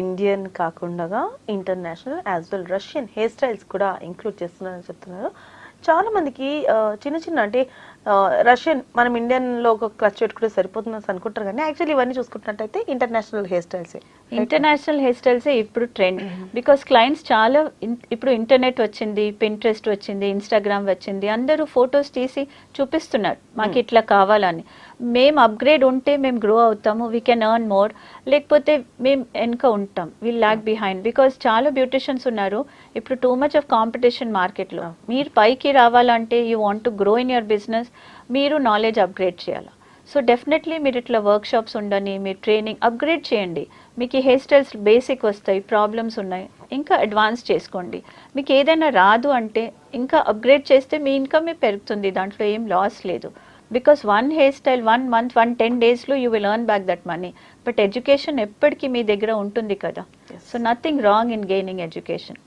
Indian కాకుండా international as well Russian hair styles కూడా include చేస్తున్నారని చెప్తున్నారు. చాలా మందికి చిన్న చిన్న అంటే రష్యన్ మనం ఇండియన్లో ఒక క్లచ్ పెట్టుకుంటే సరిపోతుంది అనుకుంటారు కానీ యాక్చువల్లీ ఇవన్నీ చూసుకుంటున్నట్టయితే international hair styles international hair స్టైల్సే ఇప్పుడు ట్రెండ్ బికాస్ క్లయింట్స్ చాలా ఇప్పుడు ఇంటర్నెట్ వచ్చింది పింట్రెస్ట్ వచ్చింది ఇన్స్టాగ్రామ్ వచ్చింది అందరూ ఫొటోస్ తీసి చూపిస్తున్నారు. మాకు ఇట్లా కావాలని. మేము అప్గ్రేడ్ ఉంటే మేము గ్రో అవుతాము వీ కెన్ ఎర్న్ మోర్ లేకపోతే మేము వెనుక ఉంటాం విల్ ల్యాక్ బిహైండ్ బికాస్ చాలా బ్యూటిషియన్స్ ఉన్నారు ఇప్పుడు టూ మచ్ ఆఫ్ కాంపిటీషన్ మార్కెట్లో మీరు పైకి రావాలంటే you want to grow in your business మీరు నాలెడ్జ్ అప్గ్రేడ్ చేయాలి. సో డెఫినెట్లీ మీరు ఇట్లా వర్క్ షాప్స్ ఉండని మీరు ట్రైనింగ్ అప్గ్రేడ్ చేయండి. మీకు హెయిర్ స్టైల్స్ బేసిక్ వస్తాయి ప్రాబ్లమ్స్ ఉన్నాయి. ఇంకా అడ్వాన్స్ చేసుకోండి. మీకు ఏదైనా రాదు అంటే ఇంకా అప్గ్రేడ్ చేస్తే మీ ఇన్కమే పెరుగుతుంది? దాంట్లో ఏం లాస్ లేదు. Because one hair style one month one ten డేస్లో you will earn back that money but education ఎప్పటికీ మీ దగ్గర ఉంటుంది కదా. So nothing wrong in gaining education